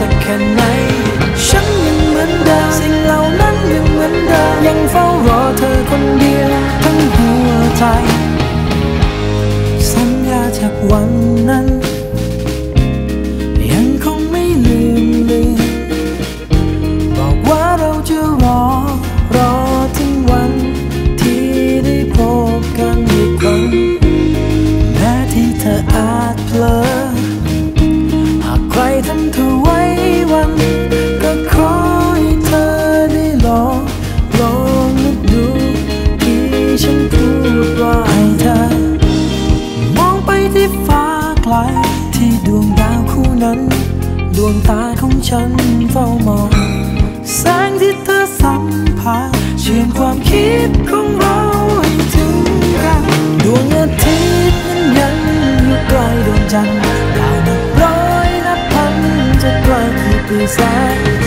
สักแค่ไหน ฉันยังเหมือนเดิมสิ่งเหล่านั้นยังเหมือนเดิมยังเฝ้ารอเธอคนเดียวทั้งหัวใจ ฉันเฝ้ามอง แสงที่เธอสัมผัสเชื่อมความคิดของเราให้ถึงกันดวงอาทิตย์นั้นยังอยู่ใกล้ดวงจันทร์ดาวนับร้อยนับพันจะใกล้ที่ปีแสง